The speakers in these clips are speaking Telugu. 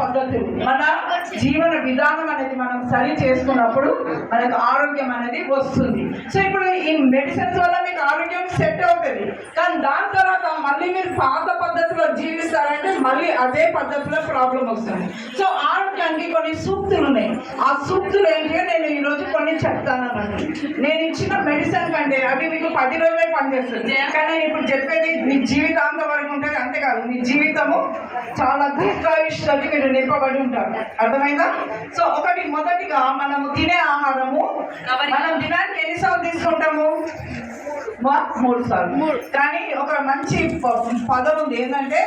పద్ధతులు మన జీవన విధానం అనేది మనం సరి చేసుకున్నప్పుడు మనకు ఆరోగ్యం అనేది వస్తుంది. సో ఇప్పుడు ఈ మెడిసిన్స్ వల్ల మీకు ఆరోగ్యం సెట్ అవుతుంది. కానీ దాని తర్వాత మళ్ళీ మీరు పాత పద్ధతిలో జీవిస్తారంటే మళ్ళీ అదే పద్ధతిలో ప్రాబ్లం వస్తుంది. సో ఆరోగ్యానికి కొన్ని సూక్తులు ఉన్నాయి. ఆ సూక్తులు ఏంటంటే నేను ఈరోజు కొన్ని చెప్తాను నేను ఇచ్చిన మెడిసిన్ కంటే అవి మీకు పది రోజులే పనిచేస్తుంది. కానీ నేను ఇప్పుడు చెప్పేది మీ జీవితాంతం వరకు ఉంటుంది అంతేకాదు మీ జీవితము చాలా దీర్ఘాయుష్లకి మీరు నింపబడి ఉంటారు అర్థమైందా? సో ఒకటి మొదటిగా మనము తినే ఆహారము మనం దినానికి ఎన్నిసార్లు తీసుకుంటాము? మూడు సార్లు. కానీ ఒక మంచి పదం ఉంది. ఏంటంటే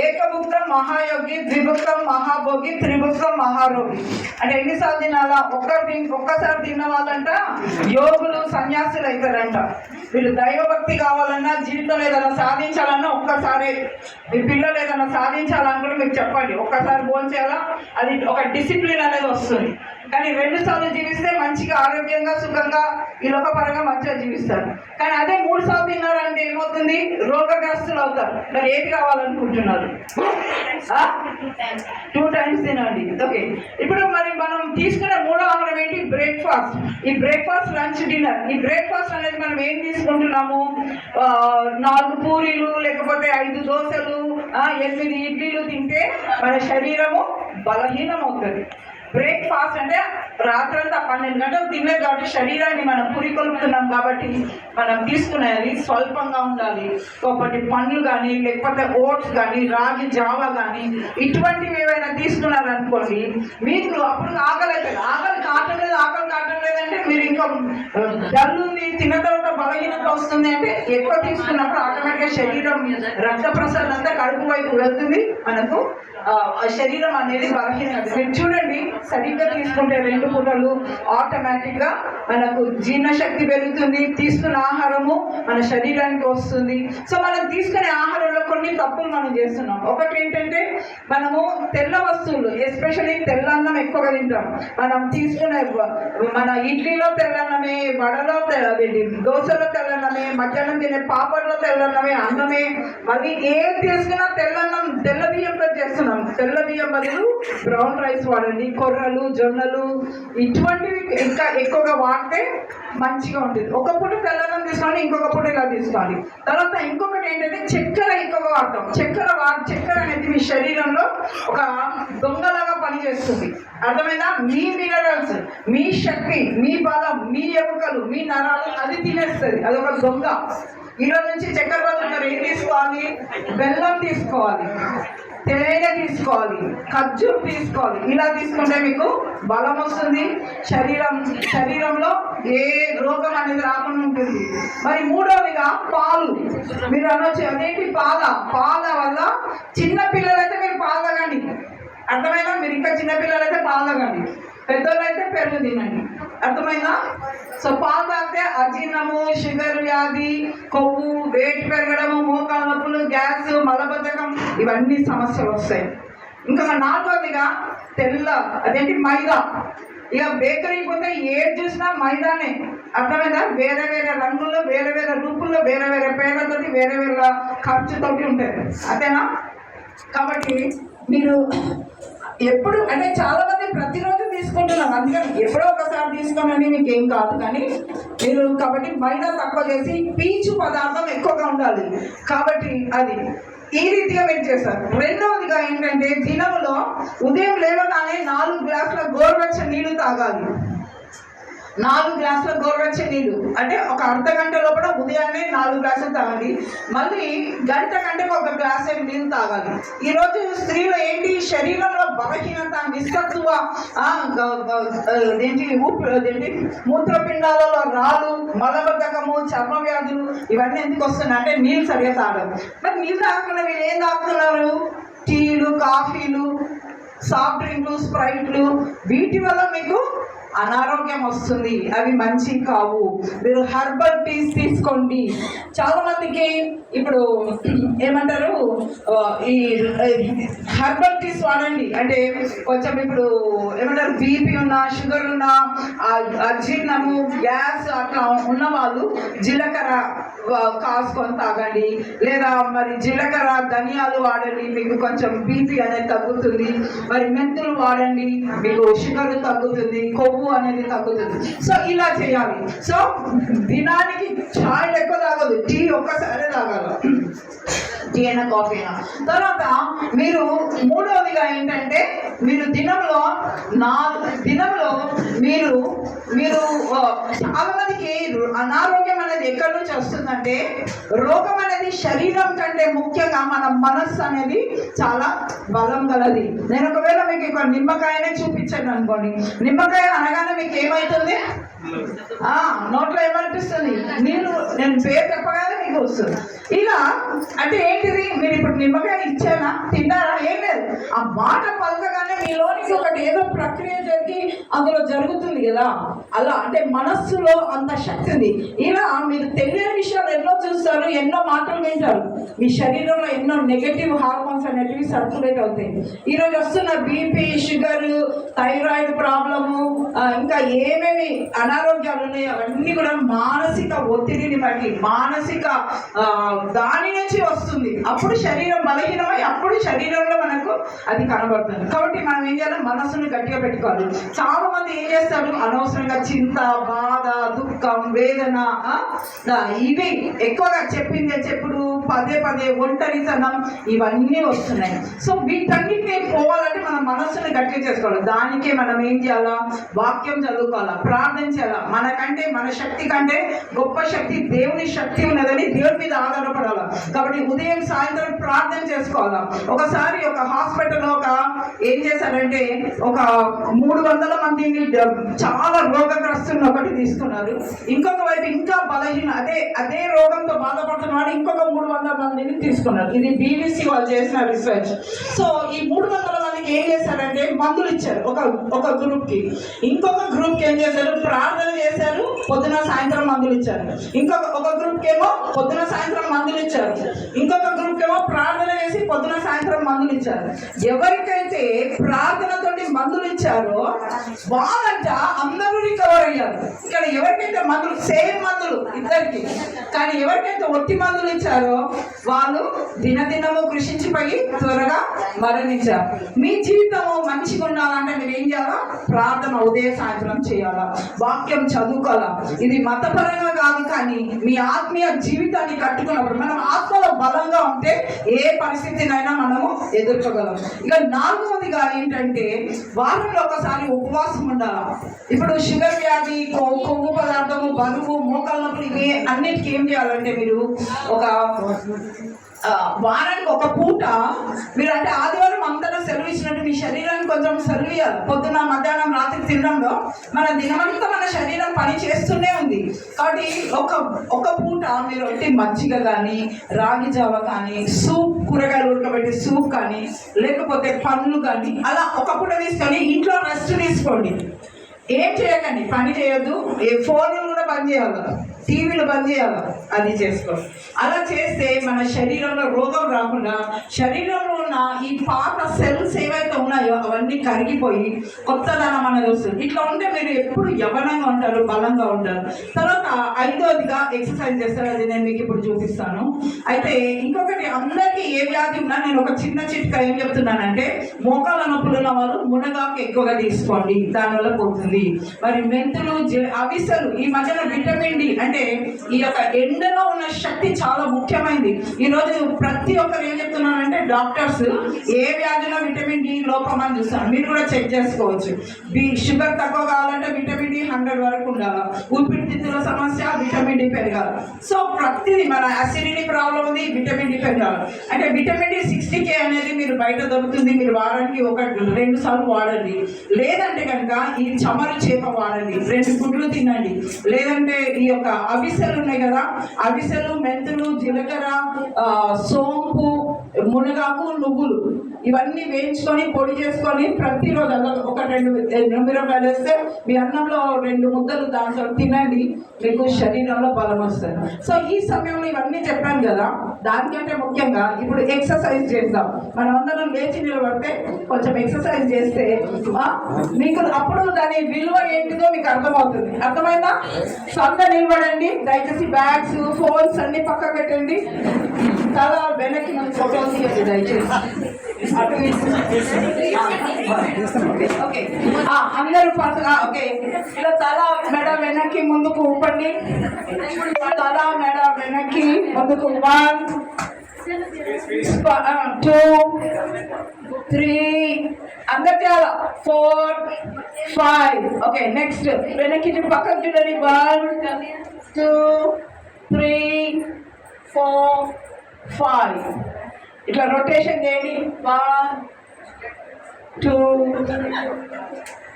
ఏకభుక్తం మహాయోగి ద్విభుక్తం మహాభోగి త్రిభుక్తం మహారోగి. అంటే ఎన్నిసార్లు తినాలా? ఒక్కరు తిన్ ఒక్కసారి తిన్న వాళ్ళంట యోగులు సన్యాసులు అవుతారంట వీళ్ళు దైవభక్తి కావాలన్నా జీవితంలో ఏదైనా సాధించాలన్నా ఒక్కసారి మీ పిల్లలు ఏదైనా సాధించాలని కూడా మీకు చెప్పండి. ఒక్కసారి భోంచేయాలా అది ఒక డిసిప్లిన్ అనేది వస్తుంది. కానీ రెండు సార్లు జీవిస్తే మంచిగా ఆరోగ్యంగా సుఖంగా ఈ లోకపరంగా మంచిగా జీవిస్తారు. కానీ అదే మూడు సార్లు తిన్నారంటే ఏమవుతుంది? రోగగ్రస్తులు అవుతారు. మరి ఏది కావాలనుకుంటున్నారు? టూ టైమ్స్ తినండి. ఓకే ఇప్పుడు మరి మనం తీసుకునే మూడో ఆహారం ఏంటి? బ్రేక్ఫాస్ట్ ఈ బ్రేక్ఫాస్ట్ లంచ్ డిన్నర్ ఈ బ్రేక్ఫాస్ట్ అనేది మనం ఏం తీసుకుంటున్నాము? నాలుగు పూరీలు లేకపోతే ఐదు దోశలు ఎనిమిది ఇడ్లీలు తింటే మన శరీరం శరీరము బలహీనం అవుతుంది బ్రేక్ఫాస్ట్ అంటే రాత్రంతా పన్నెండు గంటలు తినలేదు కాబట్టి శరీరాన్ని మనం పురికొల్పుతున్నాం కాబట్టి మనం తీసుకునేది స్వల్పంగా ఉండాలి. ఒకటి పండ్లు కానీ లేకపోతే ఓట్స్ కానీ రాగి జావా కానీ ఇటువంటివి ఏవైనా తీసుకున్నారనుకోండి మీకు అప్పుడు ఆకలి అవుతుంది ఆకలి కావటం లేదు ఆకలి కావటం లేదంటే మీరు ఇంకా డల్ ఉంది తిన్న బలహీనత వస్తుంది అంటే ఎక్కువ తీసుకున్నప్పుడు ఆటోమేటిక్గా శరీరం రక్త ప్రసరణ అంతా కడుపు వైపు వెళ్తుంది. మనకు శరీరం అనేది బలహీనత మీరు చూడండి సరిగ్గా తీసుకుంటే రెండు పూటలు ఆటోమేటిక్గా మనకు జీర్ణశక్తి పెరుగుతుంది. తీసుకున్న ఆహారము మన శరీరానికి వస్తుంది. సో మనం తీసుకునే ఆహారంలో కొన్ని తప్పులు మనం చేస్తున్నాం. ఒకటి ఏంటంటే మనము తెల్ల వస్తువులు ఎస్పెషల్లీ తెల్లన్నం ఎక్కువగా తింటాం. మనం తీసుకునే మన ఇడ్లీలో తెల్లన్నమే వడలో తెల్ల దోశలో తెల్లన్నమే మధ్యాహ్నం తినే పాపల్లో తెల్లన్నమే అన్నమే. మళ్ళీ ఏం తీసుకున్నా తెల్లన్నం తెల్ల బియ్యంతో చేస్తున్నాం. తెల్ల బియ్యం బదులు బ్రౌన్ రైస్ వాడండి. కొర్రలు జొన్నలు ఇటువంటివి ఇంకా ఎక్కువగా వాడితే మంచిగా ఉంటుంది ఒక పూట తెల్లన్నం తీసుకోవాలి ఇంకొక పూట ఇలా తీసుకోవాలి తర్వాత ఇంకొకటి ఏంటంటే చక్కెర ఎక్కువ వాడతాం. చక్కెర వా చక్కెర అనేది మీ శరీరంలో ఒక దొంగలాగా పనిచేస్తుంది. అర్థమైనా మీ మినరల్స్ మీ శక్తి మీ బలం మీ ఎముకలు మీ నరాలు అది తినేస్తుంది. అది ఒక దొంగ. ఈరోజు నుంచి చక్కెర బదులు ఏం తీసుకోవాలి? బెల్లం తీసుకోవాలి. తేనె తీసుకోవాలి. ఖర్జూర్ తీసుకోవాలి. ఇలా తీసుకుంటే మీకు బలం వస్తుంది. శరీరం శరీరంలో ఏ రోగం అనేది రాకుండా ఉంటుంది. మరి మూడవదిగా పాలు. మీరు అనొచ్చు. అదేంటి పాల? పాల వల్ల చిన్న పిల్లలైతే మీరు పాలు తాగండి. అర్థమైనా మీరు ఇంకా చిన్న పిల్లలైతే పాలు తాగండి. పెరుగు తినండి. అర్థమైందా? సో పాలు తాగితే అజీర్ణము షుగర్ వ్యాధి కొవ్వు వెయిట్ పెరగడము మోకాలు నొప్పులు గ్యాస్ మలబద్ధకం ఇవన్నీ సమస్యలు వస్తాయి. ఇంకా నాలుగోదిగా తెల్ల అదేంటి మైదా. ఇక బేకరీ పోతే ఏది చూసినా మైదానే. అర్థమైందా? వేరే వేరే రంగుల్లో వేరే వేరే రూపుల్లో వేరే వేరే పేర్లతోటి వేరే వేరే ఖర్చుతోటి ఉంటుంది అంతేనా? కాబట్టి మీరు ఎప్పుడు అంటే చాలా మంది ప్రతిరోజు తీసుకుంటున్నారు అందుకని ఎప్పుడో ఒకసారి తీసుకోనని మీకు ఏం కాదు. కానీ మీరు కాబట్టి మైదా తక్కువ చేసి పీచు పదార్థం ఎక్కువగా ఉండాలి. కాబట్టి అది ఈ రీతిగా మీరు చేస్తారు. రెండవదిగా ఏంటంటే దినములో ఉదయం లేవగానే నాలుగు గ్లాసుల గోరువెచ్చ నీళ్ళు తాగాలి. నాలుగు గ్లాసుల గోరువెచ్చని నీళ్ళు. అంటే ఒక అర్ధ గంట లోపల ఉదయాన్నే నాలుగు గ్లాసులు తాగండి మళ్ళీ గంట గంటకు ఒక గ్లాస్ నీళ్ళు తాగాలి. ఈ రోజు స్త్రీలు ఏంటి? శరీరంలో బలహీనత నిస్సత్తువ ఏంటి ఏంటి మూత్రపిండాలలో రాళ్ళు మలబద్ధకము చర్మ వ్యాధులు ఇవన్నీ ఎందుకు వస్తున్నాయి? అంటే నీళ్ళు సరిగా తాగడం. మరి నీళ్ళు తాగకుండా వీళ్ళు ఏం తాగుతున్నారు? టీలు కాఫీలు సాఫ్ట్ డ్రింక్లు స్ప్రైట్లు. వీటి వల్ల మీకు అనారోగ్యం వస్తుంది. అవి మంచి కావు. మీరు హర్బల్ టీస్ తీసుకోండి. చాలా మందికి ఇప్పుడు ఏమంటారు? ఈ హర్బల్ టీస్ వాడండి. అంటే కొంచెం ఇప్పుడు ఏమంటారు? బీపీ ఉన్నా షుగర్ ఉన్నా ఆ అజీర్ణము గ్యాస్ అట్లా ఉన్న వాళ్ళు జీలకర్ర కాసుకొని తాగండి. లేదా మరి జీలకర్ర ధనియాలు వాడండి. మీకు కొంచెం బీపీ అనేది తగ్గుతుంది. మరి మెంతులు వాడండి. మీకు షుగర్ తగ్గుతుంది. కొవ్వు అనేది తగ్గుతుంది సో ఇలా చేయాలి. సో దినానికి చాయ్ ఎక్కువ తాగదు టీ ఒక్కసారి తాగాలి. టీ అయినా కాఫీ అయినా. తర్వాత మీరు మూడవదిగా ఏంటంటే మీరు దినంలో నా దినంలో మీరు మీరు చాలా మందికి అనారోగ్యం అనేది ఎక్కడి నుంచి వస్తుందంటే రోగం అనేది శరీరం కంటే ముఖ్యంగా మన మనస్సు అనేది చాలా బలం గలది. నేను ఒకవేళ మీకు ఇక్కడ నిమ్మకాయనే చూపించాను అనుకోండి. నిమ్మకాయ అనగానే మీకు ఏమవుతుంది నోట్లో ఏమనిపిస్తుంది? నేను నేను పేరు చెప్పగానే మీకు వస్తుంది. ఇలా అంటే ఏంటి ఏంటిది మీరు ఇప్పుడు నిమ్మకాయ ఇచ్చానా? తిన్నారా? ఏం లేదు. ఆ మాట పలకగానే మీలోనికి ఒకటి ఏదో ప్రక్రియ జరిగి అందులో జరుగుతుంది కదా. అలా అంటే మనస్సులో అంత శక్తి ఉంది. ఇలా మీరు తెలియని విషయాలు ఎన్నో చూస్తారు ఎన్నో మాటలు వింటారు. మీ శరీరంలో ఎన్నో నెగటివ్ హార్మోన్స్ అనేటివి సర్క్యులేట్ అవుతాయి. ఈరోజు వస్తున్న బీపీ షుగర్ థైరాయిడ్ ప్రాబ్లము ఇంకా ఏమేమి అనారోగ్యాలు ఉన్నాయో అవన్నీ కూడా మానసిక ఒత్తిడిని బట్టి మానసిక దాని నుంచి వస్తుంది. అప్పుడు శరీరం బలహీనమై అప్పుడు శరీరంలో మనకు అది కనబడుతుంది. కాబట్టి మనం ఏం చేయాలి? మనసుని గట్టిగా పెట్టుకోవాలి. చాలా మంది ఏం చేస్తారు? అనవసరంగా చింత బాధ దుఃఖం వేదన ఇవి ఎక్కువగా చెప్పింది చెప్పుడు పదే పదే ఒంటరితనం ఇవన్నీ వస్తున్నాయి. సో వీటన్నిటిని పోవాలంటే మన మనస్సుని గట్టిగా చేసుకోవాలి. దానికే మనం ఏం చేయాలా? వాక్యం చదువుకోవాలా? ప్రార్థన చేయాలా? మనకంటే మన శక్తి కంటే గొప్ప శక్తి దేవుని శక్తి ఉన్నదని దేవుని మీద ఆధారపడాలా? కాబట్టి ఉదయం సాయంత్రం ప్రార్థన చేసుకోవాలా? ఒకసారి ఒక హాస్పిటల్ ఒక ఏం చేశారంటే ఒక మూడు వందల మందిని చాలా రోగగ్రస్తులను ఒకటి తీసుకున్నారు. ఇంకొక వైపు ఇంకా బలహీన అదే అదే రోగంతో బాధపడుతున్న వాడు ఇంకొక మూడు వందల మందిని తీసుకున్నారు. ఇది బీబీసీ వాళ్ళు చేసిన రీసెర్చ్ సో ఈ మూడు వందల మందికి ఏం చేశారంటే మందులు ఇచ్చారు ఒక ఒక గ్రూప్కి ఇంకొక గ్రూప్కి ఏం చేశారు? ప్రార్థన చేశారు పొద్దున సాయంత్రం మందులు ఇచ్చారు. ఇంకొక ఒక గ్రూప్కి ఏమో పొద్దున సాయంత్రం మందులు ఇచ్చారు. ఇంకొక గ్రూప్కి ఏమో ప్రార్థన చేసి పొద్దున సాయంత్రం మందులు ఇచ్చారు. ఎవరికైతే ప్రార్థనతోటి మందులు ఇచ్చారో వాళ్ళంట అందరూ రికవర్ అయ్యారు. ఇక్కడ ఎవరికైతే మందులు సేమ్ మందులు ఇద్దరికి కానీ ఎవరికైతే ఒట్టి మందులు ఇచ్చారో వాళ్ళు దినదినము కృషించిపోయి త్వరగా మరణించారు. మీ జీవితము మంచిగా ఉండాలంటే మీరు ఏం చేయాలా? ప్రార్థన ఉదయం సాయంత్రం చేయాలా? వాక్యం చదువుకోవాలా? ఇది మతపరంగా కాదు కానీ మీ ఆత్మీయ జీవితాన్ని కట్టుకున్నప్పుడు మనం ఆత్మలో బలంగా ఉంటే ఏ పరిస్థితినైనా మనము ఎదుర్కోగలం. ఇక నాలుగవదిగా ఏంటంటే వారంలో ఒకసారి ఉపవాసం ఉండాలా? ఇప్పుడు షుగర్ వ్యాధి కొవ్వు పదార్థము బరువు మోకాళ్ళ నొప్పులు ఇవి అన్నిటికీ ఏం చేయాలంటే మీరు ఒక వారానికి ఒక పూట మీరు అంటే ఆదివారం అంతటా సెలవు ఇచ్చినట్టు మీ శరీరానికి కొంచెం సెలవు పొద్దున మధ్యాహ్నం రాత్రి తినడంలో మన దినమంతా మన శరీరం పని చేస్తూనే ఉంది. కాబట్టి ఒక ఒక పూట మీరు ఒకటి మజ్జిగ కానీ రాగి జావ కానీ సూప్ కూరగాయలు ఉడకబెట్టి సూప్ కానీ లేకపోతే పండ్లు కానీ అలా ఒక పూట తీసుకొని ఇంట్లో రెస్ట్ తీసుకోండి. ఏం చేయకండి పని చేయొద్దు. ఏ ఫోన్లు కూడా బంద్ చేయాలి. టీవీలు బంద్ చేయాలి అది చేసుకో అలా చేస్తే మన శరీరంలో రోగం రాకుండా శరీరంలో ఉన్న ఈ పాత సెల్స్ ఏవైతే ఉన్నాయో అవన్నీ కరిగిపోయి కొత్తదనం అనేది వస్తుంది. ఇట్లా ఉంటే మీరు ఎప్పుడు యవనంగా ఉంటారు బలంగా ఉంటారు. తర్వాత ఐదోదిగా ఎక్సర్సైజ్ చేస్తారు. అది నేను మీకు ఇప్పుడు చూపిస్తాను. అయితే ఇంకొకటి అందరికీ ఏ వ్యాధి ఉన్నా నేను ఒక చిన్న చిట్కా ఏం చెప్తున్నానంటే మోకాల నొప్పులు ఉన్న వాళ్ళు మునగాకు ఎక్కువగా తీసుకోండి. దానివల్ల పోతుంది. మరి మెంతులు అవిసలు అవిసెలు ఈ మధ్యన విటమిన్ డి అంటే ఈ యొక్క ఎండలో ఉన్న శక్తి చాలా ముఖ్యమైనది ఈ రోజు ప్రతి ఒక్కరు ఏం చెప్తున్నారంటే డాక్టర్స్ ఏ వ్యాధిలో విటమిన్ డి లోపం అని చూస్తారు. మీరు కూడా చెక్ చేసుకోవచ్చు. బి షుగర్ తక్కువ కావాలంటే విటమిన్ డి హండ్రెడ్ వరకు ఉండాలి. ఊపిరితిత్తుల సమస్య విటమిన్ డి పెరగాలి. సో ప్రతిదీ మన అసిడిటీ ప్రాబ్లం ఉంది విటమిన్ డి పెరగాలి. అంటే విటమిన్ డి సిక్స్టీ కే అనేది మీరు బయట దొరుకుతుంది మీరు వారానికి ఒక రెండు సార్లు వాడండి. లేదంటే కనుక ఈ చమరు చేప వాడండి. రెండు గుడ్లు తినండి. లేదంటే ఈ యొక్క అవిసెలు ఉన్నాయి కదా. అవిసెలు మెంతులు జీలకర్ర సోంపు మునగాకు నువ్వులు ఇవన్నీ వేయించుకొని పొడి చేసుకొని ప్రతిరోజు ఒక రెండు మిరపకాయలు వేస్తే మీ అన్నంలో రెండు ముద్దలు దాంట్లో తినండి మీకు శరీరంలో బలం వస్తుంది. సో ఈ సమయంలో ఇవన్నీ చెప్పాను కదా దానికంటే ముఖ్యంగా ఇప్పుడు ఎక్సర్సైజ్ చేద్దాం. మనం అందరం లేచి నిలబడితే కొంచెం ఎక్సర్సైజ్ చేస్తే మీకు అప్పుడు దాని విలువ ఏంటిదో మీకు అర్థమవుతుంది. అర్థమైందా? సొంత నిలబడండి దయచేసి బ్యాగ్స్ ఫోన్స్ అన్ని పక్కకు పెట్టండి. తల వెనక్కి మన తీయండి దయచేసి. ఓకే అందరూ ఆ, ఓకే. ఇలా తల మెడ వెనక్కి ముందుకు ఊపండి. తల మెడ వెనక్కి ముందుకు వన్ టూ త్రీ అందరు చాలా ఫోర్ ఫైవ్. Okay next. వెనక్కి పక్కకు చూడండి. One two three four five. ఇట్లా రొటేషన్ చేయండి. వన్ టూ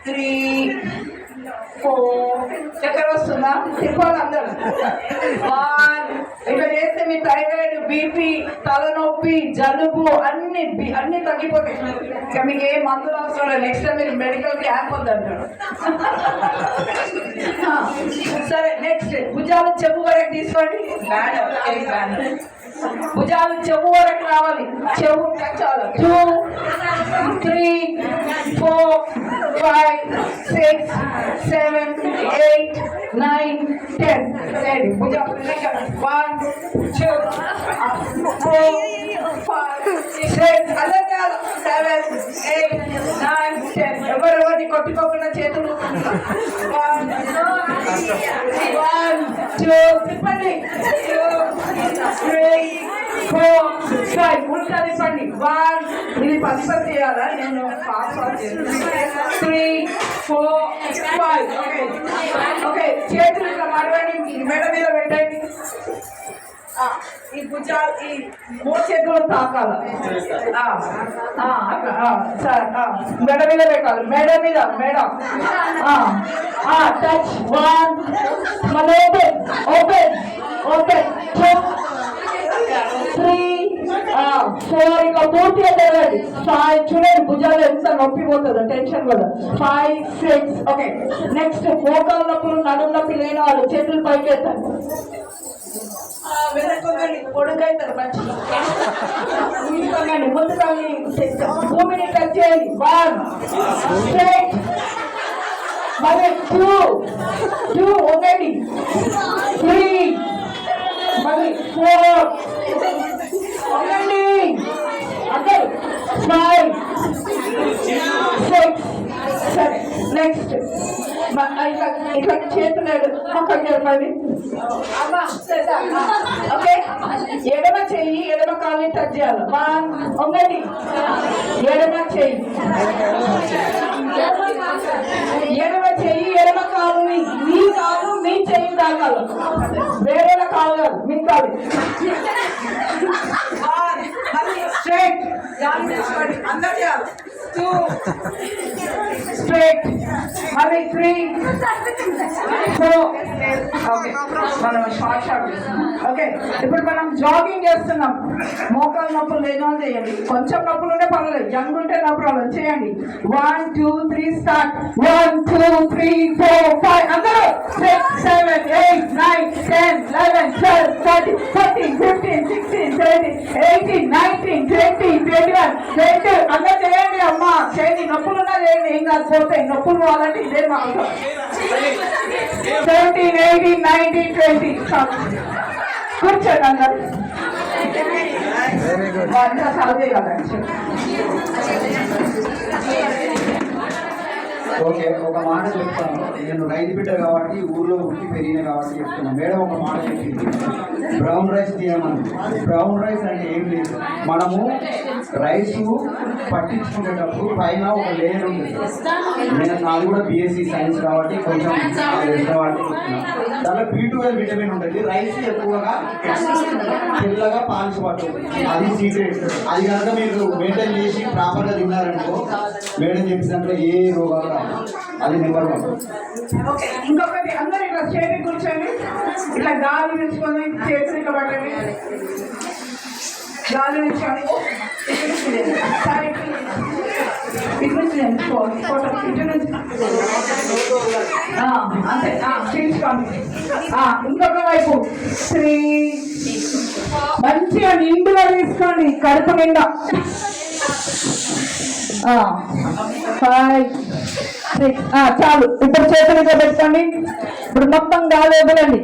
త్రీ ఫోర్ చక్కెర వస్తుందా? తిప్పాలి అందరూ. వన్ ఇట్లా చేస్తే మీ థైరాయిడ్ బీపీ తలనొప్పి జలుబు అన్ని అన్ని తగ్గిపోతాయి. ఇక మీకు ఏ మందులు అవసరం లేదు. నెక్స్ట్ టైం మీరు మెడికల్ క్యాంప్ వద్దంటాడు సరే నెక్స్ట్ భుజాలు చెప్పు వరకు తీసుకోండి మేడం భుజాలు చెవు వరకు రావాలి చెవు చాలు two three four five six seven eight nine ten ready భుజాలు one two four five six అదే కాదు సెవెన్ ఎవరెవరిని కొట్టుకోకుండా చేతులు వన్ వన్ టూ తిప్పండి త్రీ ఫోర్ ఫైవ్ ఉల్టా తిప్పండి వన్ ఇది పది పది చేయాలా నేను three four five okay okay చేతులు ఇట్లా మడవండి మెడ మీద పెట్టండి. ఈ భుజాలు ఈ మూడు చేతులు తాకాల. మెడ మీద పెట్టాలి. మెడ మీద మెడ. టచ్ వన్ మన open open open three four ఇంకా పూర్తిగా తెరవండి ఫైవ్ చూడండి భుజాలు ఎంత నొప్పిపోతుందో టెన్షన్ కూడా. ఫైవ్ సిక్స్ ఓకే నెక్స్ట్ మోకాలు నొప్పులు నడుము నొప్పి లేని వాళ్ళు చేతులు పైకి ఎత్తండి వెనక్కొంగండి పొడుగైతారు మంచిగా ముందుకొంగండి ముందుకొని భూమిని టచ్ చేయండి. వన్ స్ట్రైట్ మళ్ళీ టూ టూ ఒకటి. త్రీ మళ్ళీ ఫోర్ ఒకటి. అందరు ఫైవ్ సిక్స్ సరే నెక్స్ట్ ఇట్లా ఇట్లా చేతులేడు. పక్కకి జరపండి ఓకే? ఎడమ చెయ్యి ఎడమ కాలుని టచ్ చేయాలి. వన్ ఒకటి. ఎడమ చెయ్యి. ఎడమ చెయ్యి ఎడమ కాలుని మీ కాలు మీ చెయ్యి తాకాలి వేరే కాలు కాదు మీ కాదు చేయాలి టూ స్ట్రైట్ మళ్ళీ త్రీ ఫోర్ ఓకే మనం షార్ట్ షార్ట్ చేస్తున్నాం ఓకే ఇప్పుడు మనం జాగింగ్ చేస్తున్నాం. మోకాలు నొప్పులు లేని వాళ్ళు చేయండి. కొంచెం నొప్పులు ఉంటే పర్వాలేదు. జంగ్ ఉంటే నో ప్రాబ్లం చేయండి. One two three start one two three four five అందరూ six seven eight nine ten eleven twelve thirteen fourteen fifteen sixteen seventeen eighteen nineteen twenty twenty one twenty అందరూ చేయండి అమ్మా. చేయండి. నొప్పులు ఉన్నా చేయండి. ఏం కాదు పోతాయి నొప్పులు కావాలంటే ఇదే మా సెవెంటీన్ ఎయిటీన్ నైన్టీన్ ట్వంటీ కూర్చోండి అందరు. చదివే కదండి ఓకే ఒక మాట చెప్తాను. నేను రైతు బిడ్డ కాబట్టి ఊర్లో ఉట్టి పెరిగిన కాబట్టి చెప్తున్నాను మేడం ఒక మాట చెప్పింది. బ్రౌన్ రైస్ తీయమని బ్రౌన్ రైస్ అంటే ఏం లేదు. మనము రైస్ పట్టించుకునేటప్పుడు పైన ఒక లేయర్ ఉంది నేను నాది కూడా బీఎస్సీ సైన్స్ కాబట్టి కొంచెం కాబట్టి చెప్తున్నాను దాంట్లో బీ ట్వెల్వ్ విటమిన్ ఉంటుంది. రైస్ ఎక్కువగా తెల్లగా పాలిసి పడుతుంది అది సీక్రెట్ అది కనుక మీరు మెయింటైన్ చేసి ప్రాపర్గా తిన్నారనుకో మేడం చెప్పినట్లు ఏ రోగాలు అది నెంబర్ వన్. ఓకే ఇంకొకటి అందరూ ఇట్లా చేతి కూర్చొని ఇట్లా గాలి తీసుకొని చేతులు ఇట్లా పట్టండి. గాలి విషయాన్ని ఇటు ఇటు నుంచి. ఫోటో ఇటు నుంచి. అంతే తీసుకోండి. ఇంకొక వైపు. శ్రీ. మంచిగా నిండుగా తీసుకోండి కడుపు నిండా. ఫైవ్ సిక్స్ చాలు. ఇప్పుడు చేతులు ఇట్లా పెట్టుకోండి. ఇప్పుడు మొత్తం గాలి వదలండి.